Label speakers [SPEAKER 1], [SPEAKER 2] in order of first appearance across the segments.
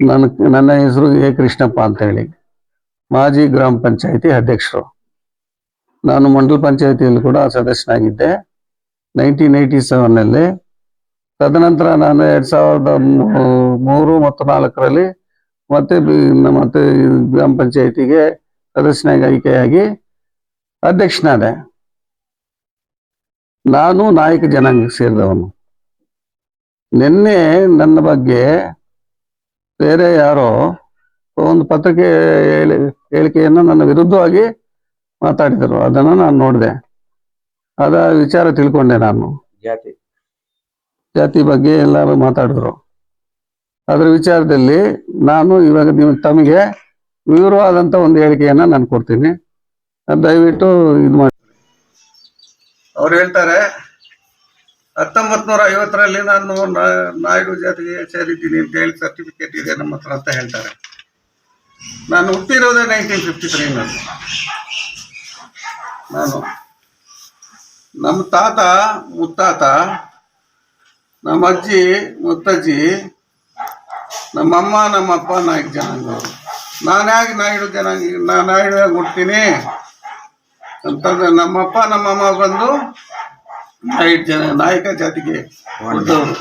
[SPEAKER 1] ನನ್ನ ನನ್ನ ಹೆಸರು ಎ. ಕೃಷ್ಣಪ್ಪ ಅಂತ ಹೇಳಿ. ಮಾಜಿ ಗ್ರಾಮ ಪಂಚಾಯತಿ ಅಧ್ಯಕ್ಷರು. ನಾನು ಮಂಡಲ ಪಂಚಾಯತಿಯಲ್ಲಿ ಕೂಡ ಸದಸ್ಯನಾಗಿದ್ದೆ. ನೈನ್ಟೀನ್ ಏಯ್ಟಿ ಸೆವೆನ್ನಲ್ಲಿ ತದನಂತರ ನಾನು ಎರಡ್ ಸಾವಿರದ ಮೂರು ಮತ್ತು ನಾಲ್ಕರಲ್ಲಿ ಮತ್ತೆ ಮತ್ತೆ ಗ್ರಾಮ ಪಂಚಾಯತಿಗೆ ಸದಸ್ಯನಾಗಿ ಆಯ್ಕೆಯಾಗಿ ಅಧ್ಯಕ್ಷನಾದೆ. ನಾನು ನಾಯಕ ಜನಾಂಗಕ್ಕೆ ಸೇರಿದವನು. ನಿನ್ನೆ ನನ್ನ ಬಗ್ಗೆ ಬೇರೆ ಯಾರೋ ಒಂದು ಪತ್ರಿಕೆ ಹೇಳಿ ಹೇಳಿಕೆಯನ್ನು ನನ್ನ ವಿರುದ್ಧವಾಗಿ ಮಾತಾಡಿದರು. ಅದನ್ನು ನಾನು ನೋಡಿದೆ. ಅದ ವಿಚಾರ ತಿಳ್ಕೊಂಡೆ ನಾನು.
[SPEAKER 2] ಜಾತಿ.
[SPEAKER 1] ಜಾತಿ ಬಗ್ಗೆ ಎಲ್ಲರೂ ಮಾತಾಡಿದ್ರು. ಅದರ ವಿಚಾರದಲ್ಲಿ ನಾನು ಇವಾಗ ನಿಮ್ ತಮಗೆ ವಿವರವಾದಂತ ಒಂದು ಹೇಳಿಕೆಯನ್ನ ನಾನು ಕೊಡ್ತೀನಿ. ದಯವಿಟ್ಟು ಇದು ಮಾಡಿ. ಅವ್ರು ಹೇಳ್ತಾರೆ ಹತ್ತೊಂಬತ್ ನೂರ ಐವತ್ತರಲ್ಲಿ ನಾನು ನಾ- ನಾಯ್ಡು ಜಾತಿಗೆ ಸೇರಿದ್ದೀನಿ ಅಂತ ಹೇಳಿ ಸರ್ಟಿಫಿಕೇಟ್ ಇದೆ ನಮ್ಮ ಹತ್ರ ಅಂತ ಹೇಳ್ತಾರೆ. ನಾನು ಹುಟ್ಟಿರೋದೇ ನೈನ್ಟೀನ್ ಫಿಫ್ಟಿ ತ್ರೀನಲ್ಲಿ ನಾನು. ನಮ್ಮ ತಾತ, ಮುತ್ತಾತ, ನಮ್ಮ ಅಜ್ಜಿ, ಮುತ್ತಜ್ಜಿ ನಮ್ಮಮ್ಮ ನಮ್ಮಪ್ಪ ನಾಲ್ಕು ಜನಾಂಗ ನಾನು ನಾಯ್ಡು ಜನಾಂಗ, ನಾನು ನಾಯ್ಡು ಹೇಗೆ ಹುಡ್ತೀನಿ ಅಂತಂದ್ರೆ ನಮ್ಮಪ್ಪ ನಮ್ಮಮ್ಮ ಬಂದು ನಾಯ್ಡು ಜನ ನಾಯಕ ಜಾತಿಗೆ ಹುಟ್ಟಿದವರು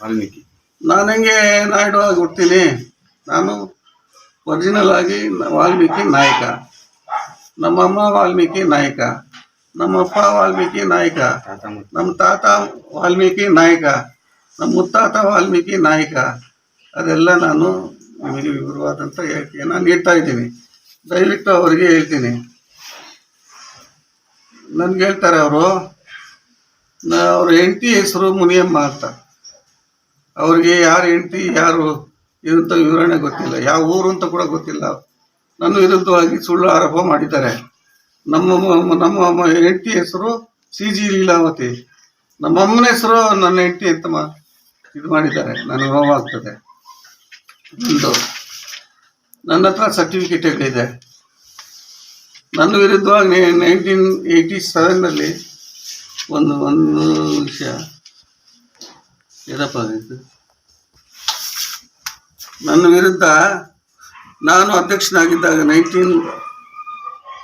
[SPEAKER 2] ವಾಲ್ಮೀಕಿ.
[SPEAKER 1] ನಾನು ಹೆಂಗೆ ನಾಯ್ಡು ಆಗಿ ಹುಡ್ತೀನಿ ನಾನು ಒರಿಜಿನಲ್ ಆಗಿ ವಾಲ್ಮೀಕಿ ನಾಯಕ. ನಮ್ಮಮ್ಮ ವಾಲ್ಮೀಕಿ ನಾಯಕ. ನಮ್ಮಪ್ಪ ವಾಲ್ಮೀಕಿ ನಾಯಕ. ನಮ್ಮ ತಾತ ವಾಲ್ಮೀಕಿ ನಾಯಕ. ನಮ್ಮ ಮುತ್ತಾತ ವಾಲ್ಮೀಕಿ ನಾಯಕ. ಅದೆಲ್ಲ ನಾನು ನಿಮಗೆ ವಿವರವಾದಂಥ ಹೇಳಿಕೆಯನ್ನು ನೀಡ್ತಾ ಇದ್ದೀನಿ. ದಯವಿಟ್ಟು ಅವರಿಗೆ ಹೇಳ್ತೀನಿ. ನನ್ಗೆ ಹೇಳ್ತಾರೆ ಅವರು ಅವ್ರ ಹೆಂಡತಿ ಹೆಸರು ಮುನಿಯಮ್ಮ ಅಂತ. ಅವ್ರಿಗೆ ಯಾರು ಹೆಂಡತಿ, ಯಾರು, ಇದಂತ ವಿವರಣೆ ಗೊತ್ತಿಲ್ಲ. ಯಾವ ಊರು ಅಂತ ಕೂಡ ಗೊತ್ತಿಲ್ಲ. ನನ್ನ ವಿರುದ್ಧವಾಗಿ ಸುಳ್ಳು ಆರೋಪ ಮಾಡಿದ್ದಾರೆ. ನಮ್ಮ ನಮ್ಮ ಹೆಂಡತಿ ಹೆಸರು ಸಿ ಜಿ ಲೀಲಾವತಿ. ನಮ್ಮಮ್ಮನ ಹೆಸರು ನನ್ನ ಹೆಂಡತಿ ಅಂತ ಇದು ಮಾಡಿದ್ದಾರೆ. ನನಗೆ ಆಗ್ತದೆ. ಒಂದು ನನ್ನ ಹತ್ರ ಸರ್ಟಿಫಿಕೇಟ್ಗಳಿದೆ ನನ್ನ ವಿರುದ್ಧವಾಗಿ ನೈನ್ಟೀನ್ ಏಯ್ಟಿ ಸೆವೆನ್ನಲ್ಲಿ ಒಂದು ಒಂದು ವಿಷಯ ಏನಪ್ಪ ನನ್ನ ವಿರುದ್ಧ ನಾನು ಅಧ್ಯಕ್ಷನಾಗಿದ್ದಾಗ ನೈನ್ಟೀನ್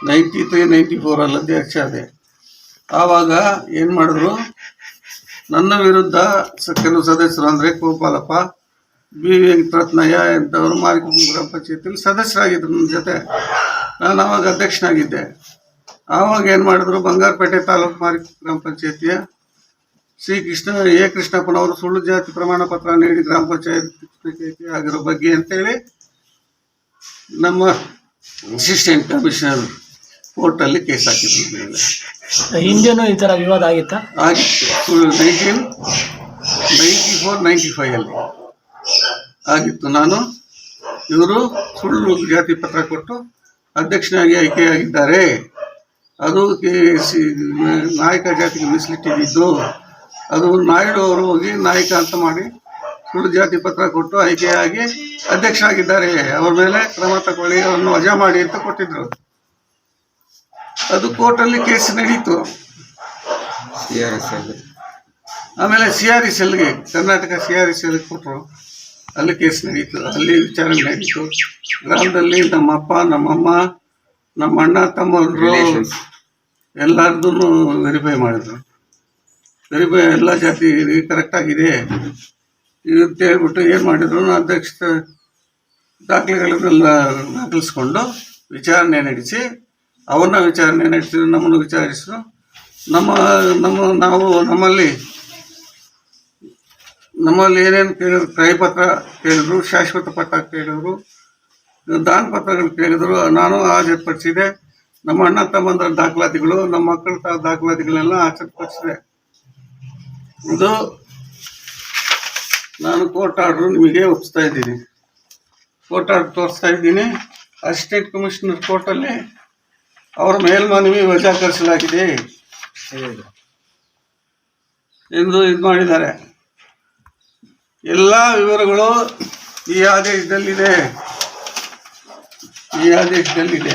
[SPEAKER 1] ನೈಂಟಿ ತ್ರೀ ನೈಂಟಿ ಫೋರಲ್ಲಿ ಅಧ್ಯಕ್ಷ ಆದೆ. ಆವಾಗ ಏನು ಮಾಡಿದ್ರು? ನನ್ನ ವಿರುದ್ಧ ಕೆಲವು ಸದಸ್ಯರು ಅಂದರೆ ಗೋಪಾಲಪ್ಪ ಬಿ ವಿ ವೆಂಕಟರತ್ನಯ್ಯ ಇಂಥವರು ಮಾರಿಕ ಗ್ರಾಮ ಪಂಚಾಯತಿಯಲ್ಲಿ ನನ್ನ ಜೊತೆ. ನಾನು ಆವಾಗ ಅಧ್ಯಕ್ಷನಾಗಿದ್ದೆ. ಆವಾಗ ಏನು ಮಾಡಿದ್ರು? ಬಂಗಾರಪೇಟೆ ತಾಲೂಕು ಮಾರಿ ಗ್ರಾಮ ಪಂಚಾಯತಿಯ ಶ್ರೀ ಕೃಷ್ಣ ಎ. ಕೃಷ್ಣಪ್ಪನವರು ಸುಳ್ಳು ಜಾತಿ ಪ್ರಮಾಣ ಪತ್ರ ನೀಡಿ ಗ್ರಾಮ ಪಂಚಾಯತ್ ಆಗಿರೋ ಬಗ್ಗೆ ಅಂತೇಳಿ ನಮ್ಮ ಅಸಿಸ್ಟೆಂಟ್ ಕಮಿಷನರ್ ಕೋರ್ಟಲ್ಲಿ ಕೇಸ್ ಹಾಕಿದ್ರು.
[SPEAKER 3] ಹಿಂದೆನೂ ಈ ತರ ವಿವಾದ ಆಗಿತ್ತಾ?
[SPEAKER 1] ಆಗಿತ್ತು. ನೈನ್ಟೀನ್ ನೈಂಟಿ ಫೋರ್ ನೈಂಟಿ ಫೈವಲ್ಲಿ ಆಗಿತ್ತು. ನಾನು ಇವರು ಸುಳ್ಳು ಜಾತಿ ಪತ್ರ ಕೊಟ್ಟು ಅಧ್ಯಕ್ಷನಾಗಿ ಆಯ್ಕೆಯಾಗಿದ್ದಾರೆ. ಅದು ಕೆ- ಸಿ- ನಾಯಕ ಜಾತಿಗೆ ಮೀಸಲಿಟ್ಟಿದ್ದು ಅದು ನಾಯ್ಡು ಅವರು ಹೋಗಿ ನಾಯಕ ಅಂತ ಮಾಡಿ ಸುಳ್ಳು ಜಾತಿ ಪತ್ರ ಕೊಟ್ಟು ಆಯ್ಕೆಯಾಗಿ ಅಧ್ಯಕ್ಷರಾಗಿದ್ದಾರೆ. ಅವ್ರ ಮೇಲೆ ಕ್ರಮ ತಗೊಳ್ಳಿ ಅವರನ್ನು ವಜಾ ಮಾಡಿ ಅಂತ ಕೊಟ್ಟಿದ್ರು. ಅದು ಕೋರ್ಟಲ್ಲಿ ಕೇಸ್ ನಡೀತು.
[SPEAKER 2] ಸಿ ಆರ್ ಎಸ್ ಎಲ್
[SPEAKER 1] ಆಮೇಲೆ ಸಿ ಆರ್ ಎಸ್ ಎಲ್ಗೆ ಕರ್ನಾಟಕ ಸಿ ಆರ್ ಎಸ್ ಎಲ್ಗೆ ಕೊಟ್ಟರು. ಅಲ್ಲಿ ಕೇಸ್ ನಡೀತು. ಅಲ್ಲಿ ವಿಚಾರಣೆ ನಡೀತು. ಗ್ರಾಮದಲ್ಲಿ ನಮ್ಮಪ್ಪ ನಮ್ಮಮ್ಮ ನಮ್ಮ ಅಣ್ಣ ತಮ್ಮರು ಎಲ್ಲಾರ್ದು ವೆರಿಫೈ ಮಾಡಿದ್ರು. ವೆರಿಫೈ ಎಲ್ಲ ಜಾತಿ ಕರೆಕ್ಟ್ ಆಗಿದೆ. ಇದು ಅಂತ ಹೇಳ್ಬಿಟ್ಟು ಏನು ಮಾಡಿದ್ರು ಅಧ್ಯಕ್ಷ ದಾಖಲೆಗಳನ್ನೆಲ್ಲ ದಾಖಲಿಸ್ಕೊಂಡು ವಿಚಾರಣೆ ನಡೆಸಿ ಅವನ್ನ ವಿಚಾರಣೆ ನಡೆಸಿದ್ರು ನಮ್ಮನ್ನು ವಿಚಾರಿಸಿದ್ರು. ನಮ್ಮ ನಮ್ಮ ನಾವು ನಮ್ಮಲ್ಲಿ ನಮ್ಮಲ್ಲಿ ಏನೇನು ಕೇಳಿದ್ರು ಕೈಪತ್ರ ಕೇಳಿದ್ರು ಶಾಶ್ವತ ಪತ್ರ ಕೇಳಿದ್ರು ದಾನ ಪತ್ರಗಳು ಕೇಳಿದ್ರು, ನಾನು ಹಾಜರುಪಡಿಸಿದೆ ನಮ್ಮ ಅಣ್ಣ ತಮ್ಮಂದ್ರ ದಾಖಲಾತಿಗಳು, ನಮ್ಮ ಮಕ್ಕಳ ದಾಖಲಾತಿಗಳನ್ನೆಲ್ಲ ಹಾಜರುಪಡಿಸಿದೆ ಇದು ನಾನು ಕೋರ್ಟ್ ಆರ್ಡ್ರು ನಿಮಗೆ ಒಪ್ಪಿಸ್ತಾ ಇದ್ದೀನಿ. ಕೋರ್ಟ್ ಆರ್ಡರ್ ತೋರಿಸ್ತಾ ಇದ್ದೀನಿ. ಅಸಿಸ್ಟೆಂಟ್ ಕಮಿಷನರ್ ಕೋರ್ಟಲ್ಲಿ ಅವರ ಮೇಲ್ಮನವಿ ವಜಾಕರಿಸಲಾಗಿದೆ ಎಂದು ಇದು ಮಾಡಿದ್ದಾರೆ. ಎಲ್ಲ ವಿವರಗಳು ಈ ಆದೇಶದಲ್ಲಿದೆ. ಈ ಆದೇಶದಲ್ಲಿದೆ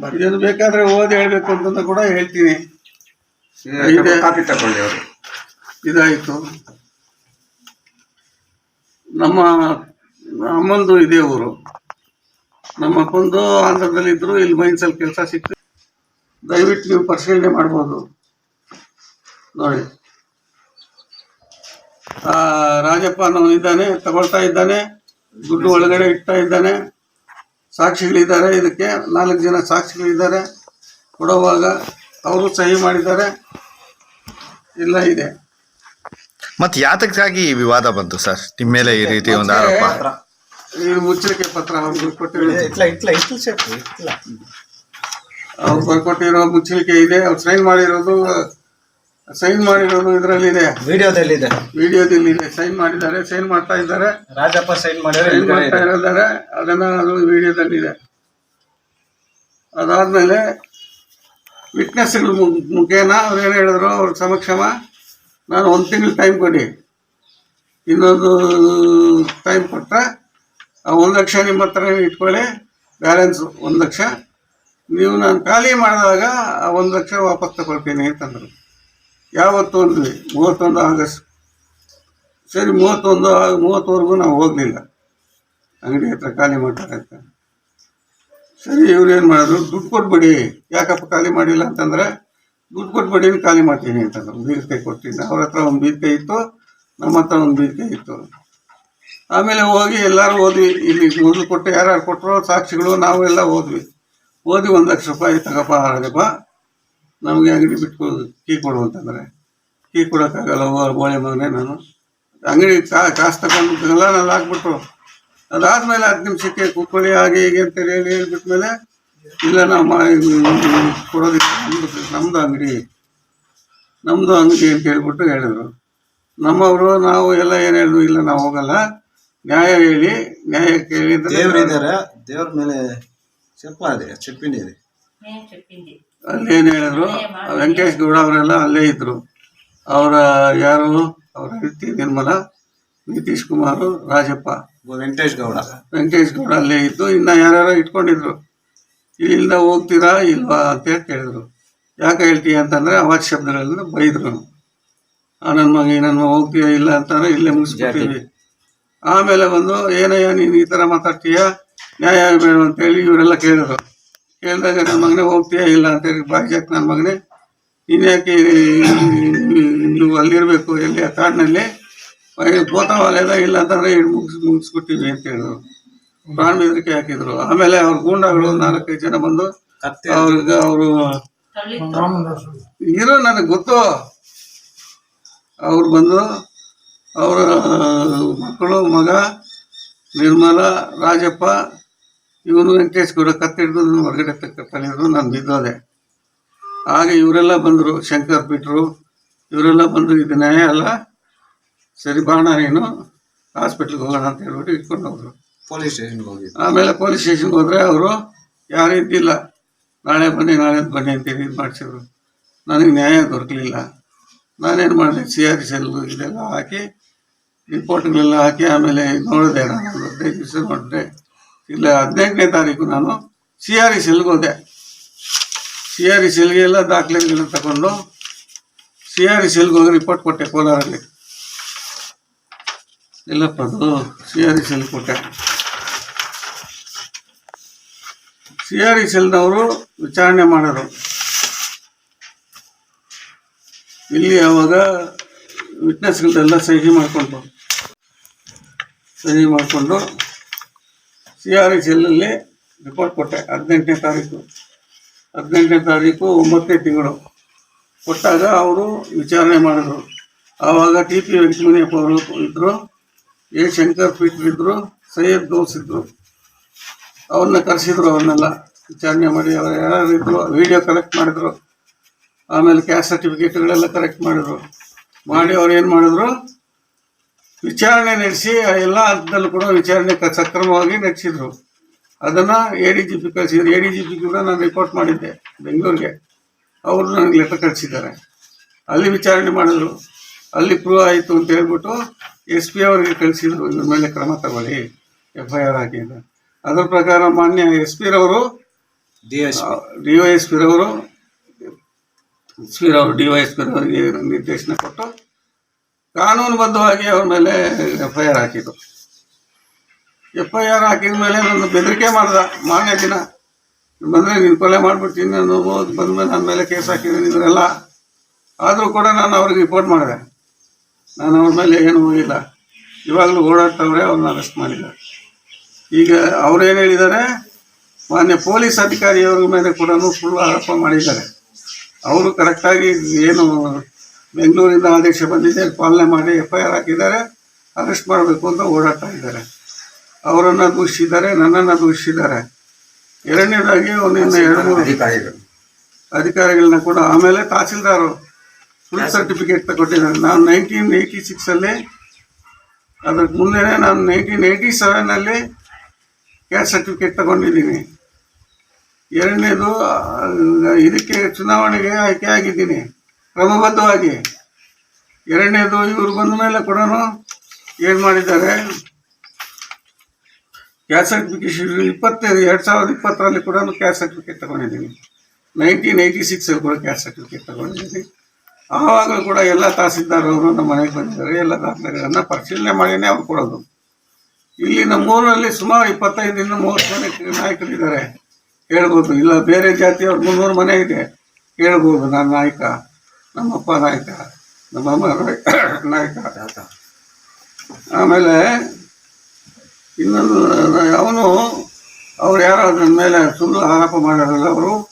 [SPEAKER 1] ಬರೆಯೋದು ಬೇಕಾದ್ರೆ ಓದಿ ಹೇಳ್ಬೇಕು ಅಂತ ಕೂಡ ಹೇಳ್ತೀನಿ. ಇದೆ.
[SPEAKER 2] ಕಾಪಿ ತಕೊಳ್ಳಿ ಅವರು.
[SPEAKER 1] ಇದಾಯಿತು. ನಮ್ಮ ಅಮ್ಮಂದು ಇದೇ ಊರು. ನಮ್ಮ ಅಪ್ಪಂದು ಆಂಧ್ರದಲ್ಲಿ ಇದ್ರು ಇಲ್ಲಿ ಮೈನ್ಸಲ್ಲಿ ಕೆಲಸ ಸಿಕ್ತು. ದಯವಿಟ್ಟು ನೀವು ಪರಿಶೀಲನೆ ಮಾಡ್ಬೋದು. ನೋಡಿ. ಆ, ರಾಜಪ್ಪ ಅನ್ನೋನಿದ್ದಾನೆ ತಗೊಳ್ತಾ ಇದ್ದಾನೆ ದುಡ್ಡು ಒಳಗಡೆ ಇಡ್ತಾ ಇದ್ದಾನೆ. ಸಾಕ್ಷಿಗಳಿದ್ದಾರೆ. ಇದಕ್ಕೆ ನಾಲ್ಕು ಜನ ಸಾಕ್ಷಿಗಳಿದ್ದಾರೆ. ಕೊಡುವಾಗ ಅವರು ಸಹಿ ಮಾಡಿದ್ದಾರೆ. ಎಲ್ಲ ಇದೆ.
[SPEAKER 4] ಮತ್ತೆ ಯಾತಕ್ಕಾಗಿ ಈ ವಿವಾದ ಬಂತು ಸರ್? ನಿಮ್ಮ ಮೇಲೆ ಈ ರೀತಿ ಒಂದು ಆರೋಪ?
[SPEAKER 1] ಈ ಮುಚ್ಚಳಿಕೆ ಪತ್ರ ಅವ್ರು ಕೊಟ್ಟಿರೋ ಅವ್ರು ಬರ್ಕೊಟ್ಟಿರೋ ಮುಚ್ಚಳಿಕೆ ಇದೆ. ಅವ್ರು ಸೈನ್ ಮಾಡಿರೋದು ಸೈನ್ ಮಾಡಿರೋದು ಇದರಲ್ಲಿದೆ.
[SPEAKER 5] ವಿಡಿಯೋದಲ್ಲಿದೆ
[SPEAKER 1] ವಿಡಿಯೋದಲ್ಲಿ ಇದೆ ಸೈನ್ ಮಾಡಿದ್ದಾರೆ ಸೈನ್ ಮಾಡ್ತಾ ಇದ್ದಾರೆ.
[SPEAKER 5] ರಾಜಪ್ಪ ಸೈನ್ ಮಾಡಿದ್ದಾರೆ
[SPEAKER 1] ಸೈನ್ ಮಾಡ್ತಾ ಇದ್ದಾರೆ. ಅದನ್ನ ಅದು ವಿಡಿಯೋದಲ್ಲಿದೆ ಅದಾದ್ಮೇಲೆ ವಿಟ್ನೆಸ್ಗಳು ಮುಖೇನ ಅವ್ರು ಏನು ಹೇಳಿದ್ರು? ಅವ್ರ ಸಮಕ್ಷಮ ನಾನು ಒಂದು ತಿಂಗಳು ಟೈಮ್ ಕೊಡಿ. ಇನ್ನೊಂದು ಟೈಮ್ ಕೊಟ್ಟರೆ ಆ ಒಂದು ಲಕ್ಷ ನಿಮ್ಮ ಹತ್ರ ಇಟ್ಕೊಳ್ಳಿ. ಬ್ಯಾಲೆನ್ಸ್ ಒಂದು ಲಕ್ಷ. ನೀವು ನಾನು ಖಾಲಿ ಮಾಡಿದಾಗ ಆ ಒಂದು ಲಕ್ಷ ವಾಪಸ್ ತಗೊಳ್ತೀನಿ ಅಂತಂದರು. ಯಾವತ್ತು ಅಂದ್ವಿ, ಮೂವತ್ತೊಂದು ಆಗಸ್ಟ್. ಸರಿ, ಮೂವತ್ತೊಂದು ಮೂವತ್ತವರೆಗೂ ನಾವು ಹೋಗಲಿಲ್ಲ. ಅಂಗಡಿ ಹತ್ರ ಖಾಲಿ ಮಾಡ್ತಾರೆ ಸರಿ, ಇವ್ರು ಏನು ಮಾಡಿದ್ರು, ದುಡ್ಡು ಕೊಟ್ಬಿಡಿ, ಯಾಕಪ್ಪ ಖಾಲಿ ಮಾಡಿಲ್ಲ ಅಂತಂದರೆ, ದುಡ್ಡು ಕೊಟ್ಬಿಡಿ ಖಾಲಿ ಮಾಡ್ತೀನಿ ಅಂತಂದ್ರು. ಬೀರ್ಕೈ ಕೊಟ್ಟಿದ್ದೆ. ಅವ್ರ ಹತ್ರ ಒಂದು ಬೀರ್ಕೈ ಇತ್ತು, ನಮ್ಮ ಹತ್ರ ಒಂದು ಬೀರ್ಕೈ ಇತ್ತು. ಆಮೇಲೆ ಹೋಗಿ ಎಲ್ಲರೂ ಹೋದ್ವಿ ಇಲ್ಲಿ ಮೊದಲು ಕೊಟ್ಟು ಯಾರ್ಯಾರು ಕೊಟ್ಟರು ಸಾಕ್ಷಿಗಳು ನಾವು ಎಲ್ಲ ಹೋದ್ವಿ ಓದಿ ಒಂದು ಲಕ್ಷ ರೂಪಾಯಿ ತಗಪ್ಪ ಹಾಳದಪ್ಪ ನಮಗೆ ಅಂಗಡಿ ಬಿಟ್ಟು ಕೀ ಕೊಡು ಅಂತಂದರೆ. ಕೀ ಕೊಡೋಕ್ಕಾಗಲ್ಲ ಬೋಳೆ ಮಗನೇ ನಾನು. ಅಂಗಡಿ ಕಾ ಕಾಸು ತಗೊಂಡು ಎಲ್ಲ ನಾನು ಹಾಕ್ಬಿಟ್ರು. ಅದಾದ್ಮೇಲೆ ಹತ್ತು ನಿಮಿಷಕ್ಕೆ ಕುಕ್ಕೊಳ್ಳಿ ಹಾಗೆ ಹೀಗೆ ಅಂತ ಹೇಳಿ ಹೇಳ್ಬಿಟ್ಮೇಲೆ ಇಲ್ಲ ನಾವು ಕೊಡೋದಿಕ್ಕೆ ನಮ್ಮದು ನಮ್ಮದು ಅಂಗಡಿ. ನಮ್ಮದು ಅಂಗಡಿ ಅಂತ ಹೇಳ್ಬಿಟ್ಟು ಹೇಳಿದ್ರು. ನಮ್ಮವರು ನಾವು ಎಲ್ಲ ಏನು ಹೇಳಿದ್ರು ಇಲ್ಲ ನಾವು ಹೋಗಲ್ಲ. ನ್ಯಾಯ ಹೇಳಿ ನ್ಯಾಯ ಕೇಳಿದ್ರೆ
[SPEAKER 5] ದೇವ್ರ ಮೇಲೆ ಚಪ್ಪ ಇದೆ ಚಪ್ಪಿನಿ ಇದೆ.
[SPEAKER 1] ಅಲ್ಲಿ ಏನು ಹೇಳಿದ್ರು? ವೆಂಕಟೇಶ್ ಗೌಡ ಅವರೆಲ್ಲ ಅಲ್ಲೇ ಇದ್ರು. ಅವರ ಯಾರು? ಅವರ ಹೆಂಡತಿ ನಿರ್ಮಲ ನಿತೀಶ್ ಕುಮಾರ್ ರಾಜಪ್ಪ.
[SPEAKER 5] ವೆಂಕಟೇಶ್ ಗೌಡ.
[SPEAKER 1] ವೆಂಕಟೇಶ್ ಗೌಡ ಅಲ್ಲೇ ಇದ್ದು ಇನ್ನು ಯಾರ್ಯಾರೋ ಇಟ್ಕೊಂಡಿದ್ರು. ಇಲ್ಲಿಂದ ಹೋಗ್ತೀರಾ ಇಲ್ವಾ ಅಂತ ಕೇಳಿದ್ರು. ಯಾಕೆ ಹೇಳ್ತೀಯ ಅಂತಂದ್ರೆ ಅವಾಜ್ ಶಬ್ದಗಳಿಂದ ಬೈದ್ರು. ಆ ನನ್ನ ಮಗ ನನ್ನ ಮಗ ಹೋಗ್ತೀಯ ಇಲ್ಲ ಅಂತಂದ್ರೆ ಇಲ್ಲೇ ಮುಗಿಸ್ಬಿಡ್ತೀವಿ. ಆಮೇಲೆ ಬಂದು ಏನಯ್ಯ ನೀನು ಈ ಥರ ಮಾತಾಡ್ತೀಯ? ನ್ಯಾಯ ಬೇಡ ಅಂತೇಳಿ ಇವರೆಲ್ಲ ಕೇಳಿದ್ರು. ಕೇಳಿದಾಗ ನನ್ನ ಮಗನೇ ಹೋಗ್ತೀಯಾ ಇಲ್ಲ ಅಂತ ಹೇಳಿ ಬಾಯ್ಜಾಕ್ ನನ್ನ ಮಗನೇ ಇನ್ಯಾಕೆ ನೀವು ಅಲ್ಲಿರಬೇಕು ಎಲ್ಲಿ ಆ ಕಾಡಿನಲ್ಲಿ? ಗೋತಾವಲಯದ ಇಲ್ಲ ಅಂತಂದರೆ ಮುಗಿಸ್ ಮುಗಿಸ್ಬಿಟ್ಟಿವಿ ಅಂತ ಹೇಳಿದ್ರು. ಪ್ರಾಣ ಬೆದರಿಕೆ ಹಾಕಿದ್ರು. ಆಮೇಲೆ ಅವ್ರ ಗೂಂಡಾಗಳು ನಾಲ್ಕೈದು ಜನ ಬಂದು ಅವ್ರಿಗೆ ಅವರು ಇರೋ ನನಗೆ ಗೊತ್ತು. ಅವ್ರು ಬಂದು ಅವರ ಮಕ್ಕಳು ಮಗ ನಿರ್ಮಲ ರಾಜಪ್ಪ ಇವನು ವೆಂಕಟೇಶ್ ಗೌಡ ಕತ್ತಿಡ್ದು ನನ್ನ ಹೊರಗಡೆ ತಕ್ಕೊಂಡಿದ್ರು ನಾನು ಬಿದ್ದೋದೆ. ಆಗ ಇವರೆಲ್ಲ ಬಂದರು ಶಂಕರ್ ಬಿಟ್ರು. ಇವರೆಲ್ಲ ಬಂದರು ಇದು ನ್ಯಾಯ ಅಲ್ಲ ಸರಿ ಬಾಣ ನೀನು ಹಾಸ್ಪಿಟ್ಲಿಗೆ ಹೋಗೋಣ ಅಂತ ಹೇಳ್ಬಿಟ್ಟು ಇಟ್ಕೊಂಡು ಹೋದ್ರು.
[SPEAKER 5] ಪೊಲೀಸ್ ಸ್ಟೇಷನ್ಗೆ ಹೋಗಿ
[SPEAKER 1] ಆಮೇಲೆ ಪೊಲೀಸ್ ಸ್ಟೇಷನ್ಗೆ ಹೋದರೆ ಅವರು ಯಾರು ಇದ್ದಿಲ್ಲ ನಾಳೆ ಬನ್ನಿ ನಾಳೆ ಬನ್ನಿ ಅಂತ ಇದು ಮಾಡಿಸಿದ್ರು. ನನಗೆ ನ್ಯಾಯ ದೊರಕಲಿಲ್ಲ. ನಾನೇನು ಮಾಡಿದೆ? ಸಿ ಆರ್ ಸೆಲ್ ಇದೆಲ್ಲ ಹಾಕಿ ರಿಪೋರ್ಟ್ಗಳೆಲ್ಲ ಹಾಕಿ ಆಮೇಲೆ ನೋಡಿದೆ ನಾನು ಹದಿನೈದು ದಿವಸ ನೋಡಿದೆ. ಇಲ್ಲ, ಹದಿನೆಂಟನೇ ತಾರೀಕು ನಾನು ಸಿ ಆರ್ ಇ ಸಿಲ್ಗೆ ಹೋದೆ ಸಿ ಆರ್ ಇ ಸಿಲ್ಗೆ ಎಲ್ಲ ದಾಖಲೆಗಳನ್ನ ತಗೊಂಡು ಸಿ ಆರ್ ಇ ಸಿಲ್ಗೆ ಹೋಗಿ ರಿಪೋರ್ಟ್ ಕೊಟ್ಟೆ ಕೋಲಾರಲ್ಲಿ. ಇಲ್ಲಪ್ಪ, ಅದು ಸಿ ಆರ್ ಇ ಸಿಲ್ ಕೊಟ್ಟೆ. ಸಿ ಆರ್ ಇ ಸಿಲ್ನವರು ವಿಚಾರಣೆ ಮಾಡೋರು. ಇಲ್ಲಿ ಅವಾಗ ವಿಟ್ನೆಸ್ಗಳೆಲ್ಲ ಸಹಿ ಮಾಡಿಕೊಂಡು ಸಹಿ ಮಾಡಿಕೊಂಡು ಸಿ ಆರ್ ಇ ಸೆಲ್ಲಲ್ಲಿ ರಿಪೋರ್ಟ್ ಕೊಟ್ಟೆ, ಹದಿನೆಂಟನೇ ತಾರೀಕು. ಹದಿನೆಂಟನೇ ತಾರೀಕು ಒಂಬತ್ತನೇ ತಿಂಗಳು. ಕೊಟ್ಟಾಗ ಅವರು ವಿಚಾರಣೆ ಮಾಡಿದರು. ಆವಾಗ ಟಿ ಪಿ ವೆಂಕಟಮಣಿಯಪ್ಪ ಅವರು ಇದ್ದರು ಎ. ಶಂಕರ್ ಪೀಟರ್ ಇದ್ದರು ಸೈಯದ್ ಗೌಸ್ ಇದ್ದರು ಅವ್ರನ್ನ ಕರೆಸಿದ್ರು ಅವ್ರನ್ನೆಲ್ಲ. ವಿಚಾರಣೆ ಮಾಡಿ ಅವ್ರು ಯಾರು ಇದ್ರು, ವಿಡಿಯೋ ಕಲೆಕ್ಟ್ ಮಾಡಿದ್ರು. ಆಮೇಲೆ ಕ್ಯಾಸ್ಟ್ ಸರ್ಟಿಫಿಕೇಟ್ಗಳೆಲ್ಲ ಕಲೆಕ್ಟ್ ಮಾಡಿದ್ರು. ಮಾಡಿ ಅವ್ರು ಏನು ಮಾಡಿದ್ರು ವಿಚಾರಣೆ ನಡೆಸಿ ಎಲ್ಲ ಹಂತದಲ್ಲೂ ಕೂಡ ವಿಚಾರಣೆ ಕ- ಸಕ್ರಮವಾಗಿ ನಡೆಸಿದ್ರು. ಅದನ್ನು ಎ ಡಿ ಜಿ ಪಿ ಕಳಿಸಿದ್ರು. ಎ ಡಿ ಜಿ ಪಿ ಕೂಡ ನಾನು ರಿಪೋರ್ಟ್ ಮಾಡಿದ್ದೆ ಬೆಂಗಳೂರಿಗೆ. ಅವರು ನನಗೆ ಲೆಟರ್ ಕಳಿಸಿದ್ದಾರೆ. ಅಲ್ಲಿ ವಿಚಾರಣೆ ಮಾಡಿದ್ರು. ಅಲ್ಲಿ ಪ್ರೂವ್ ಆಯಿತು ಅಂತ ಹೇಳ್ಬಿಟ್ಟು ಎಸ್ ಪಿ ಅವರಿಗೆ ಕಳಿಸಿದ್ರು. ಇದ್ರ ಮೇಲೆ ಕ್ರಮ ತಗೊಳ್ಳಿ ಎಫ್ ಐ ಆರ್ ಹಾಕಿ ಅದರ ಪ್ರಕಾರ ಮಾನ್ಯ ಎಸ್ ಪಿ ರವರು
[SPEAKER 5] ಡಿ
[SPEAKER 1] ವೈ ಎಸ್ ಪಿ ರವರು ಎಸ್ ಪಿ ರವರು ಡಿ ವೈ ಎಸ್ ಪಿ ರವರಿಗೆ ನಿರ್ದೇಶನ ಕೊಟ್ಟು ಕಾನೂನುಬದ್ಧವಾಗಿ ಅವ್ರ ಮೇಲೆ ಎಫ್ ಐ ಆರ್ ಹಾಕಿದ್ರು ಎಫ್ ಐ ಆರ್ ಹಾಕಿದ ಮೇಲೆ ನನ್ನ ಬೆದರಿಕೆ ಮಾಡ್ದ. ಮಾನ್ಯ ದಿನ ಬಂದರೆ ನೀನು ಕೊಲೆ ಮಾಡ್ಬಿಡ್ತೀನಿ ನಾನು ಬಂದಮೇಲೆ ನನ್ನ ಮೇಲೆ ಕೇಸ್ ಹಾಕಿದ್ದೀನಿ ಇದರೆಲ್ಲ. ಆದರೂ ಕೂಡ ನಾನು ಅವ್ರಿಗೆ ರಿಪೋರ್ಟ್ ಮಾಡಿದೆ. ನಾನು ಅವ್ರ ಮೇಲೆ ಏನು ಹೋಗಿಲ್ಲ ಇವಾಗಲೂ ಓಡಾಡ್ತವ್ರೆ ಅವ್ರನ್ನ ಅರೆಸ್ಟ್ ಮಾಡಿದ್ದಾರೆ. ಈಗ ಅವ್ರೇನು ಹೇಳಿದ್ದಾರೆ? ಮಾನ್ಯ ಪೊಲೀಸ್ ಅಧಿಕಾರಿಯವ್ರ ಮೇಲೆ ಕೂಡ ಫುಲ್ ಆರೋಪ ಮಾಡಿದ್ದಾರೆ. ಅವರು ಕರೆಕ್ಟಾಗಿ ಏನು ಬೆಂಗಳೂರಿಂದ ಆದೇಶ ಬಂದಿದೆ ಪಾಲನೆ ಮಾಡಿ ಎಫ್ ಐ ಆರ್ ಹಾಕಿದ್ದಾರೆ ಅರೆಸ್ಟ್ ಮಾಡಬೇಕು ಅಂತ ಓಡಾಡ್ತಾ ಇದ್ದಾರೆ. ಅವರನ್ನು ದೂಷಿಸಿದ್ದಾರೆ ನನ್ನನ್ನು ದೂಷಿಸಿದ್ದಾರೆ. ಎರಡನೇದಾಗಿ ಒಂದಿನ ಎರಡು ಅಧಿಕಾರಿಗಳನ್ನ ಕೂಡ ಆಮೇಲೆ ತಹಸೀಲ್ದಾರ್ ಫುಲ್ ಸರ್ಟಿಫಿಕೇಟ್ ತಗೊಟ್ಟಿದ್ದಾರೆ ನಾನು ನೈನ್ಟೀನ್ ಏಯ್ಟಿ ಸಿಕ್ಸಲ್ಲಿ ಅದಕ್ಕೆ ಮುಂದೆನೇ ನಾನು ನೈನ್ಟೀನ್ ಏಯ್ಟಿ ಸೆವೆನಲ್ಲಿ ಕ್ಯಾಸ್ಟ್ ಸರ್ಟಿಫಿಕೇಟ್ ತಗೊಂಡಿದ್ದೀನಿ. ಎರಡನೇದು ಇದಕ್ಕೆ ಚುನಾವಣೆಗೆ ಆಯ್ಕೆ ಆಗಿದ್ದೀನಿ. ಕ್ರಮಬದ್ಧವಾಗಿ. ಎರಡನೇದು ಇವರು ಬಂದ ಮೇಲೆ ಕೂಡ ಏನು ಮಾಡಿದ್ದಾರೆ? ಕ್ಯಾಸ್ ಸರ್ಟಿಫಿಕೇಶನ್ ಇಪ್ಪತ್ತೈದು, ಎರಡು ಸಾವಿರದ ಇಪ್ಪತ್ತರಲ್ಲಿ ಕೂಡ ಕ್ಯಾಸ್ಟ್ ಸರ್ಟಿಫಿಕೇಟ್ ತಗೊಂಡಿದ್ದೀನಿ. ನೈನ್ಟೀನ್ ಏಯ್ಟಿ ಸಿಕ್ಸಲ್ಲಿ ಕೂಡ ಕ್ಯಾಸ್ಟ್ ಸರ್ಟಿಫಿಕೇಟ್ ತಗೊಂಡಿದ್ದೀನಿ. ಆವಾಗಲೂ ಕೂಡ ಎಲ್ಲ ತಹಸೀಲ್ದಾರವರು ನಮ್ಮ ಮನೆಗೆ ಬಂದಿದ್ದಾರೆ. ಎಲ್ಲ ದಾಖಲೆಗಳನ್ನ ಪರಿಶೀಲನೆ ಮಾಡಿನೇ ಅವ್ರು ಕೊಡೋದು. ಇಲ್ಲಿ ನಮ್ಮೂರಲ್ಲಿ ಸುಮಾರು ಇಪ್ಪತ್ತೈದರಿಂದ ಮೂವತ್ತು ಮನೆ ನಾಯಕರಿದ್ದಾರೆ. ಹೇಳ್ಬೋದು. ಇಲ್ಲ, ಬೇರೆ ಜಾತಿಯವ್ರು ಮುನ್ನೂರು ಮನೆ ಇದೆ. ಹೇಳ್ಬೋದು, ನಾನು ನಾಯಕ. ನಮ್ಮಪ್ಪ ನಾಯಕ ನಮ್ಮಮ್ಮ ನಾಯಕ ಆಮೇಲೆ ಇನ್ನೊಂದು ಅವನು ಅವ್ರು ಯಾರಾದ್ರ ಮೇಲೆ ಸುಳ್ಳು ಆರೋಪ ಮಾಡೋದಿಲ್ಲ ಅವರು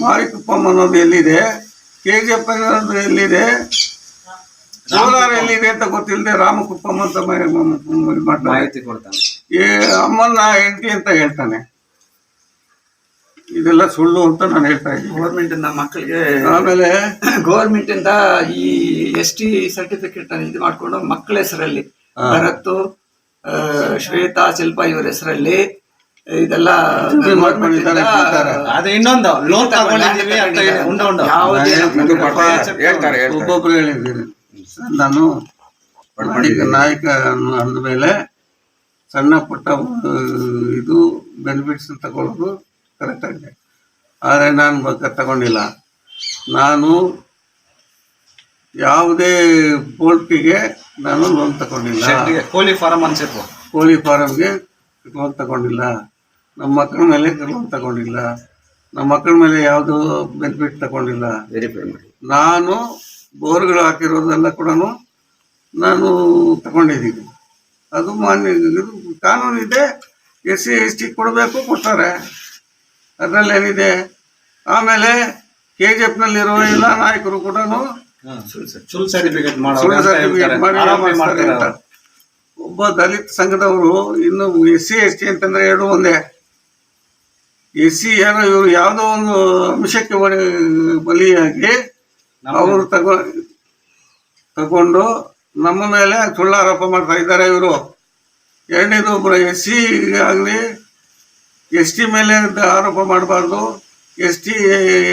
[SPEAKER 1] ಮಾರಿಕುಪ್ಪಮ್ ಅನ್ನೋದು ಎಲ್ಲಿದೆ? ಕೆ ಜಿ ಎಫ್ ಅನ್ನೋದು ಎಲ್ಲಿದೆ? ಕೋಲಾರ ಎಲ್ಲಿದೆ ಅಂತ ಗೊತ್ತಿಲ್ಲದೆ ರಾಮಕುಪ್ಪಮ್ಮ ಅಂತ
[SPEAKER 2] ಮಾಹಿತಿ ಕೊಡ್ತಾನೆ.
[SPEAKER 1] ಅಮ್ಮನ ಹೆಂಡತಿ ಅಂತ ಹೇಳ್ತಾನೆ. ಇದೆಲ್ಲ ಸುಳ್ಳು ಅಂತ ನಾನು ಹೇಳ್ತಾ ಇದ್ದೀನಿ.
[SPEAKER 6] ಗೌರ್ಮೆಂಟ್ ಇಂದ ಮಕ್ಕಳಿಗೆ
[SPEAKER 1] ಆಮೇಲೆ
[SPEAKER 6] ಗೌರ್ಮೆಂಟ್ ಇಂದ ಈ ಎಸ್ ಟಿ ಸರ್ಟಿಫಿಕೇಟ್ ಇದು ಮಾಡ್ಕೊಂಡು ಮಕ್ಕಳ ಹೆಸರಲ್ಲಿ ಭರತ್ ಶ್ವೇತಾ ಶಿಲ್ಪ ಇವರ ಹೆಸರಲ್ಲಿ ಇದೆಲ್ಲ.
[SPEAKER 5] ಅದೇ ಇನ್ನೊಂದು ಲೋನ್ ತಗೊಂಡಿದ್ದೀವಿ ಅಂತ
[SPEAKER 2] ಹೇಳ್ತಾರೆ
[SPEAKER 1] ಒಬ್ಬೊಬ್ರು ಹೇಳಿದ್ದೀನಿ ನಾನು ನಾಯಕ ಅಂದಮೇಲೆ ಸಣ್ಣ ಪುಟ್ಟ ಇದು ಬೆನಿಫಿಟ್ಸ್ ತಗೊಳ್ಳೋದು. ಕರೆಕ್ಟ್ ಆಗಿದೆ ಆದರೆ ನಾನು ತಗೊಂಡಿಲ್ಲ. ನಾನು ಯಾವುದೇ ಬೋಲ್ಟಿಗೆ ನಾನು ಲೋನ್ ತಗೊಂಡಿಲ್ಲ.
[SPEAKER 5] ಕೋಳಿ ಫಾರಂ ಅನ್ಸಿತ್ತು
[SPEAKER 1] ಕೋಳಿ ಫಾರಮ್ಗೆ ಲೋನ್ ತಗೊಂಡಿಲ್ಲ. ನಮ್ಮ ಮಕ್ಕಳ ಮೇಲೆ ಲೋನ್ ತಗೊಂಡಿಲ್ಲ. ನಮ್ಮ ಮಕ್ಕಳ ಮೇಲೆ ಯಾವುದು ಬೆನಿಫಿಟ್ ತಗೊಂಡಿಲ್ಲ.
[SPEAKER 2] ವೆರಿಫೈ ಮಾಡಿ
[SPEAKER 1] ನಾನು ಬೋರ್ಗಳು ಹಾಕಿರೋದೆಲ್ಲ ಕೂಡ ನಾನು ತಗೊಂಡಿದ್ದೀನಿ. ಅದು ಮಾನ್ಯ ಇದು ಕಾನೂನು ಇದೆ ಎಸ್ ಸಿ ಎಸ್ ಟಿ ಕೊಡಬೇಕು ಕೊಡ್ತಾರೆ. ಅದರಲ್ಲಿ ಏನಿದೆ ಆಮೇಲೆ ಕೆ ಜಿ ಎಫ್ನಲ್ಲಿರೋ ಎಲ್ಲ ನಾಯಕರು ಕೂಡ ಸುಳ್ಳು ಸರ್ಟಿಫಿಕೇಟ್ ಒಬ್ಬ ದಲಿತ ಸಂಘದವರು ಇನ್ನು ಎಸ್ ಸಿ ಎಸ್ ಟಿ ಅಂತಂದ್ರೆ ಎರಡು ಒಂದೇ. ಎಸ್ ಸಿ ಏನೋ ಇವರು ಯಾವುದೋ ಒಂದು ಅಂಶಕ್ಕೆ ಬಲಿ- ಬಲಿಯಾಗಿ ಅವರು ತಗೊ ತಗೊಂಡು ನಮ್ಮ ಮೇಲೆ ಸುಳ್ಳು ಆರೋಪ ಮಾಡ್ತಾ ಇದ್ದಾರೆ ಇವರು. ಎರಡನೇದು ಒಬ್ಬರು ಎಸ್ ಸಿ ಆಗಲಿ ಎಸ್ ಟಿ ಮೇಲೆ ಆರೋಪ ಮಾಡಬಾರ್ದು ಎಸ್ ಟಿ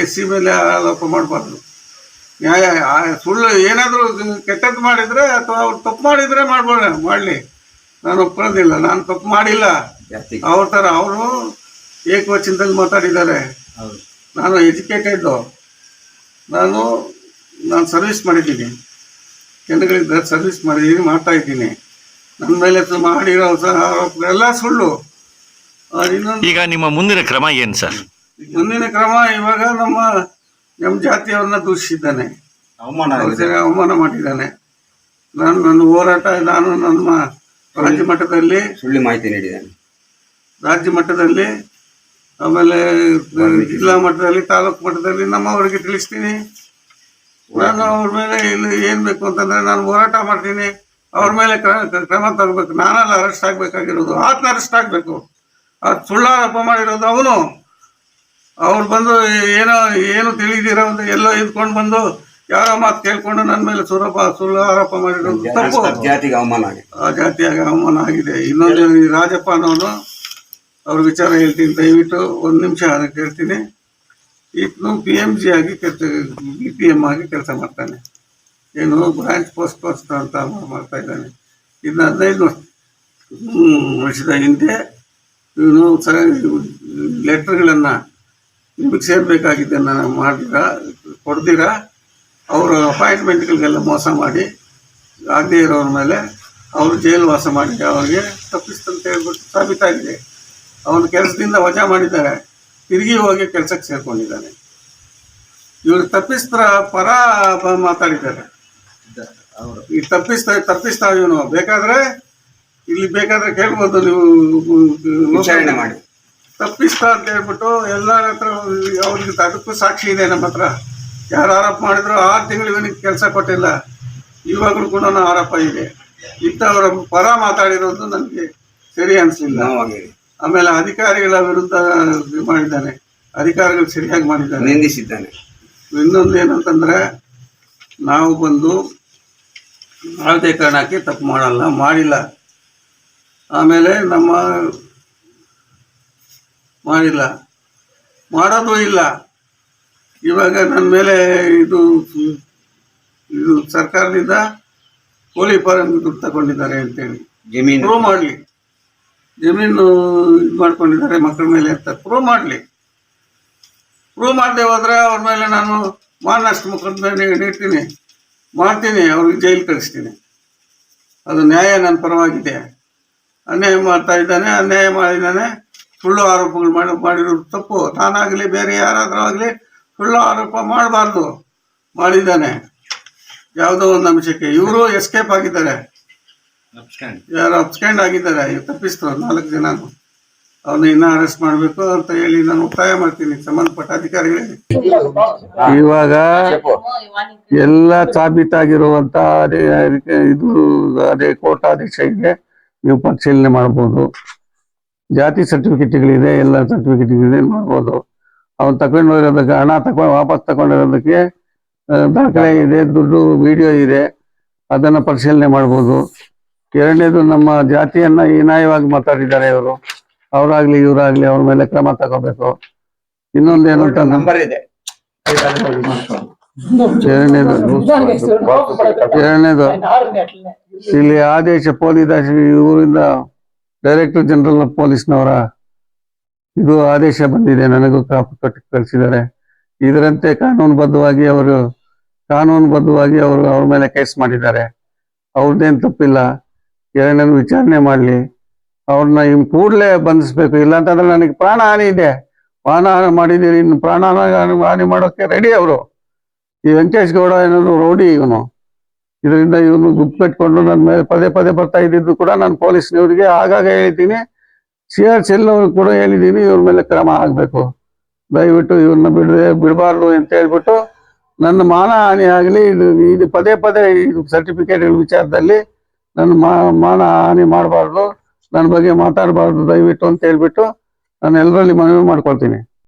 [SPEAKER 1] ಎಸ್ ಸಿ ಮೇಲೆ ಆರೋಪ ಮಾಡಬಾರ್ದು. ನ್ಯಾಯ ಸುಳ್ಳು ಏನಾದರೂ ಕೆಟ್ಟದ್ದು ಮಾಡಿದರೆ ಅಥವಾ ಅವ್ರು ತಪ್ಪು ಮಾಡಿದರೆ ಮಾಡ್ಬೋಣ ಮಾಡಲಿ. ನಾನು ಒಪ್ಕೊಳ್ಳೋದಿಲ್ಲ ನಾನು ತಪ್ಪು ಮಾಡಿಲ್ಲ. ಅವ್ರ ಥರ ಅವರು ಏಕವಚನದಲ್ಲಿ ಮಾತಾಡಿದ್ದಾರೆ.
[SPEAKER 5] ಹೌದು.
[SPEAKER 1] ನಾನು ಎಜುಕೇಟೆಡ್ಡು. ನಾನು ನಾನು ಸರ್ವಿಸ್ ಮಾಡಿದ್ದೀನಿ. ಜನಗಳಿಗೆ ಸರ್ವಿಸ್ ಮಾಡಿದ್ದೀನಿ ಮಾಡ್ತಾ ಇದ್ದೀನಿ. ನನ್ನ ಮೇಲೆ ಮಾಡಿರೋ ಸಹ ಆರೋಪಗಳೆಲ್ಲ ಸುಳ್ಳು.
[SPEAKER 4] ಈಗ ನಿಮ್ಮ ಮುಂದಿನ ಕ್ರಮ ಏನು ಸರ್?
[SPEAKER 1] ಮುಂದಿನ ಕ್ರಮ ಇವಾಗ ನಮ್ಮ ನಮ್ಮ ಜಾತಿಯವ್ರನ್ನ ದೂಷಿಸಿದ್ದಾನೆ.
[SPEAKER 5] ಅವಮಾನ
[SPEAKER 1] ಅವ್ರ ಅವಮಾನ ಮಾಡಿದ್ದಾನೆ. ನಾನು ನನ್ನ ಹೋರಾಟ ನಾನು ನಮ್ಮ ರಾಜ್ಯ ಮಟ್ಟದಲ್ಲಿ
[SPEAKER 2] ಸುಳ್ಳು ಮಾಹಿತಿ ನೀಡಿದ್ದಾನೆ.
[SPEAKER 1] ರಾಜ್ಯ ಮಟ್ಟದಲ್ಲಿ ಆಮೇಲೆ ಜಿಲ್ಲಾ ಮಟ್ಟದಲ್ಲಿ ತಾಲೂಕು ಮಟ್ಟದಲ್ಲಿ ನಮ್ಮವರಿಗೆ ತಿಳಿಸ್ತೀನಿ. ನಾನು ಅವ್ರ ಮೇಲೆ ಇಲ್ಲಿ ಏನು ಬೇಕು ಅಂತಂದ್ರೆ ನಾನು ಹೋರಾಟ ಮಾಡ್ತೀನಿ. ಅವ್ರ ಮೇಲೆ ಕ್ರ- ಕ್ರ- ಕ್ರಮ ತಗೋಬೇಕು ನಾನಲ್ಲ ಅರೆಸ್ಟ್ ಆಗ್ಬೇಕಾಗಿರೋದು. ಆತ್ನ ಅರೆಸ್ಟ್ ಆಗಬೇಕು. ಅದು ಸುಳ್ಳಾರೋಪ ಮಾಡಿರೋದು ಅವನು. ಅವ್ರು ಬಂದು ಏನೋ ಏನು ತಿಳಿದಿರ ಒಂದು ಎಲ್ಲೋ ಇದ್ಕೊಂಡು ಬಂದು ಯಾರ ಮಾತು ಕೇಳ್ಕೊಂಡು ನನ್ನ ಮೇಲೆ ಸುರಪ ಸುಳ್ಳು ಆರೋಪ ಮಾಡಿರೋದು ತಪ್ಪು.
[SPEAKER 2] ಜಾತಿಗೆ ಅವಮಾನ ಆಗಿದೆ.
[SPEAKER 1] ಆ ಜಾತಿಯಾಗಿ ಅವಮಾನ ಆಗಿದೆ. ಇನ್ನೊಂದು ಈ ರಾಜಪ್ಪ ಅನ್ನೋನು ಅವ್ರ ವಿಚಾರ ಹೇಳ್ತೀನಿ ದಯವಿಟ್ಟು ಒಂದು ನಿಮಿಷ ಕೇಳ್ತೀನಿ. ಈತನು ಪಿ ಎಂ ಜಿ ಆಗಿ ಕೆಲಸ ಬಿ ಪಿ ಎಂ ಆಗಿ ಕೆಲಸ ಮಾಡ್ತಾನೆ. ಏನು ಬ್ರಾಂಚ್ ಪೋಸ್ಟ್ ಪೋಸ್ಟ್ ಅಂತ ಮಾಡ್ತಾ ಇದ್ದಾನೆ. ಇನ್ನು ಹದಿನೈದು ವರ್ಷದ ಹಿಂದೆ ಇವನು ಸ ಲೆಟ್ರ್ಗಳನ್ನು ನಿಮಗೆ ಸೇರಬೇಕಾಗಿದ್ದನ್ನು ಮಾಡಿರಾ ಕೊಡ್ದಿರಾ ಅವರು ಅಪಾಯಿಂಟ್ಮೆಂಟ್ಗಳಿಗೆಲ್ಲ ಮೋಸ ಮಾಡಿ ಆಗದೇ ಇರೋರ ಮೇಲೆ ಅವರು ಜೈಲು ವಾಸ ಮಾಡಿ ಅವ್ರಿಗೆ ತಪ್ಪಿಸ್ತಂತ ಹೇಳ್ಬಿಟ್ಟು ಸಾಬೀತಾಗಿದೆ. ಅವನು ಕೆಲಸದಿಂದ ವಜಾ ಮಾಡಿದ್ದಾರೆ. ತಿರುಗಿ ಹೋಗಿ ಕೆಲಸಕ್ಕೆ ಸೇರ್ಕೊಂಡಿದ್ದಾನೆ. ಇವರು ತಪ್ಪಿಸ್ತರ ಪರ ಮಾತಾಡಿದ್ದಾರೆ.
[SPEAKER 5] ಅವರು.
[SPEAKER 1] ಈ ತಪ್ಪಿಸ್ತಾ ತಪ್ಪಿಸ್ತಾ ಇವನು. ಬೇಕಾದ್ರೆ ಇಲ್ಲಿ ಬೇಕಾದ್ರೆ ಕೇಳ್ಬೋದು ನೀವು
[SPEAKER 2] ವಿಚಾರಣೆ ಮಾಡಿ.
[SPEAKER 1] ತಪ್ಪಿಸ್ತಾ ಅಂತ ಹೇಳ್ಬಿಟ್ಟು ಎಲ್ಲರ ಹತ್ರ ಅವ್ರಿಗೆ ಅದಕ್ಕೂ ಸಾಕ್ಷಿ ಇದೆ ನಮ್ಮ ಹತ್ರ. ಯಾರು ಆರೋಪ ಮಾಡಿದ್ರು ಆರು ತಿಂಗಳು ಇವನಿಗೆ ಕೆಲಸ ಕೊಟ್ಟಿಲ್ಲ. ಇವಾಗಲೂ ಕೂಡ ಆರೋಪ ಇದೆ. ಇಂಥವರ ಪರ ಮಾತಾಡಿರೋದು ನನಗೆ ಸರಿ ಅನಿಸಲಿಲ್ಲ ಆಮೇಲೆ ಅಧಿಕಾರಿಗಳ ವಿರುದ್ಧ ಇದು ಮಾಡಿದ್ದಾನೆ. ಅಧಿಕಾರಿಗಳು ಸರಿಯಾಗಿ ಮಾಡಿದ್ದಾನೆ
[SPEAKER 2] ನಿಂದಿಸಿದ್ದಾನೆ.
[SPEAKER 1] ಇನ್ನೊಂದು ಏನಂತಂದ್ರೆ ನಾವು ಬಂದು ಯಾವುದೇ ಕಾರಣಕ್ಕೆ ತಪ್ಪು ಮಾಡಲ್ಲ ಮಾಡಿಲ್ಲ. ಆಮೇಲೆ ನಮ್ಮ ಮಾಡಿಲ್ಲ. ಮಾಡೋದು ಇಲ್ಲ. ಇವಾಗ ನನ್ನ ಮೇಲೆ ಇದು ಇದು ಸರ್ಕಾರದಿಂದ ಕೋಳಿ ಫಾರಂ ತಗೊಂಡಿದ್ದಾರೆ ಅಂತೇಳಿ.
[SPEAKER 2] ಜಮೀನು.
[SPEAKER 1] ಪ್ರೂವ್ ಮಾಡಲಿ. ಜಮೀನು ಇದು ಮಾಡ್ಕೊಂಡಿದ್ದಾರೆ ಮಕ್ಕಳ ಮೇಲೆ ಅಂತ ಪ್ರೂವ್ ಮಾಡಲಿ. ಪ್ರೂವ್ ಮಾಡದೆ ಹೋದರೆ ಅವ್ರ ಮೇಲೆ ನಾನು ಮಾನಷ್ಟು ಮೊಕದ್ದಮೆ ನೀಡ್ತೀನಿ. ಮಾಡ್ತೀನಿ ಅವ್ರಿಗೆ ಜೈಲು ಕಳಿಸ್ತೀನಿ. ಅದು ನ್ಯಾಯ ನನ್ನ ಪರವಾಗಿದೆ. ಅನ್ಯಾಯ ಮಾಡ್ತಾ ಇದ್ದಾನೆ ಅನ್ಯಾಯ ಮಾಡಿದ್ದಾನೆ ಸುಳ್ಳು ಆರೋಪಗಳು ಮಾಡಿ ಮಾಡಿರೋದು ತಪ್ಪು. ತಾನಾಗಲಿ ಬೇರೆ ಯಾರಾದರೂ ಆಗಲಿ ಸುಳ್ಳು ಆರೋಪ ಮಾಡಬಾರ್ದು ಮಾಡಿದ್ದಾನೆ. ಯಾವುದೋ ಒಂದು ಅಂಶಕ್ಕೆ. ಇವರು ಎಸ್ಕೇಪ್ ಆಗಿದ್ದಾರೆ. ಯಾರು ಅಪ್ಸ್ಕ್ಯಾಂಡ್ ಆಗಿದ್ದಾರೆ. ತಪ್ಪಿಸ್ತು ನಾಲ್ಕು ಜನ. ಅವ್ರನ್ನ ಇನ್ನ ಅರೆಸ್ಟ್ ಮಾಡಬೇಕು ಅಂತ ಹೇಳಿ ನಾನು ಒತ್ತಾಯ ಮಾಡ್ತೀನಿ ಸಂಬಂಧಪಟ್ಟ ಅಧಿಕಾರಿಗಳಿಗೆ. ಇವಾಗ ಎಲ್ಲ ಸಾಬೀತಾಗಿರುವಂತ ಅದೇ ಇದು ಅದೇ ಕೋರ್ಟ್ ಆದೇಶ ಇದೆ. ನೀವು ಪರಿಶೀಲನೆ ಮಾಡ್ಬೋದು. ಜಾತಿ ಸರ್ಟಿಫಿಕೇಟ್ಗಳಿದೆ ಎಲ್ಲ ಸರ್ಟಿಫಿಕೇಟ್ಗಳಿದೆ ಮಾಡ್ಬೋದು. ಅವ್ನು ತಗೊಂಡು ಹೋಗಿರೋದಕ್ಕೆ ಹಣ ತಗೊಂಡು ವಾಪಸ್ ತಗೊಂಡಿರೋದಕ್ಕೆ ದಾಖಲೆ ಇದೆ ದುಡ್ಡು ವಿಡಿಯೋ ಇದೆ. ಅದನ್ನ ಪರಿಶೀಲನೆ ಮಾಡ್ಬೋದು. ಎರಡನೇದು ನಮ್ಮ ಜಾತಿಯನ್ನ ಹೀನಾಯವಾಗಿ ಮಾತಾಡಿದ್ದಾರೆ ಇವರು. ಅವರಾಗ್ಲಿ ಇವರಾಗ್ಲಿ ಅವ್ರ ಮೇಲೆ ಕ್ರಮ ತಗೋಬೇಕು. ಇನ್ನೊಂದು ಅಂತ
[SPEAKER 2] ನಂಬರ್ ಇದೆ.
[SPEAKER 1] ಎರಡನೇದು ಎರಡನೇದು ಇಲ್ಲಿ ಆದೇಶ ಪೊಲೀಸ್ ಊರಿಂದ ಡೈರೆಕ್ಟರ್ ಜನರಲ್ ಪೊಲೀಸ್ನವರ ಇದು ಆದೇಶ ಬಂದಿದೆ. ನನಗೂ ಕಾಪು ಕಟ್ಟಿ ಕಳಿಸಿದ್ದಾರೆ. ಇದರಂತೆ ಕಾನೂನುಬದ್ಧವಾಗಿ ಅವರು ಕಾನೂನುಬದ್ಧವಾಗಿ ಅವರು ಅವ್ರ ಮೇಲೆ ಕೇಸ್ ಮಾಡಿದ್ದಾರೆ. ಅವ್ರದ್ದೇನು ತಪ್ಪಿಲ್ಲ. ಏನೇನು ವಿಚಾರಣೆ ಮಾಡಲಿ. ಅವ್ರನ್ನ ಇನ್ ಕೂಡಲೇ ಬಂಧಿಸ್ಬೇಕು. ಇಲ್ಲಾಂತಂದ್ರೆ ನನಗೆ ಪ್ರಾಣ ಹಾನಿ ಇದೆ. ಪ್ರಾಣ ಹಾನಿ ಮಾಡಿದ್ದೀರಿ. ಇನ್ನು ಪ್ರಾಣ ಹಾನಿ ಮಾಡೋಕೆ ರೆಡಿ ಅವರು. ಈ ವೆಂಕಟೇಶ್ ಗೌಡ ಏನಾದ್ರು ರೋಡಿ ಇವನು. ಇದರಿಂದ ಇವನು ಗುಂಪು ಕಟ್ಕೊಂಡು ನನ್ನ ಮೇಲೆ ಪದೇ ಪದೇ ಬರ್ತಾ ಇದ್ದಿದ್ದು ಕೂಡ ನಾನು ಪೊಲೀಸ್ನವರಿಗೆ ಆಗಾಗ ಹೇಳಿದ್ದೀನಿ. ಸಿ ಆರ್ ಅವ್ರಿಗೆ ಕೂಡ ಹೇಳಿದ್ದೀನಿ ಇವ್ರ ಮೇಲೆ ಕ್ರಮ ಆಗಬೇಕು. ದಯವಿಟ್ಟು ಇವ್ರನ್ನ ಬಿಡದೆ, ಬಿಡಬಾರ್ದು ಅಂತ ಹೇಳ್ಬಿಟ್ಟು ನನ್ನ ಮಾನ ಹಾನಿ ಆಗಲಿ, ಇದು ಇದು ಪದೇ ಪದೇ ಇದು ಸರ್ಟಿಫಿಕೇಟ್ ವಿಚಾರದಲ್ಲಿ ನನ್ನ ಮಾನ ಹಾನಿ ಮಾಡಬಾರ್ದು, ನನ್ನ ಬಗ್ಗೆ ಮಾತಾಡಬಾರ್ದು ದಯವಿಟ್ಟು ಅಂತ ಹೇಳ್ಬಿಟ್ಟು ನಾನು ಎಲ್ಲರಲ್ಲಿ ಮನವಿ ಮಾಡ್ಕೊಳ್ತೀನಿ.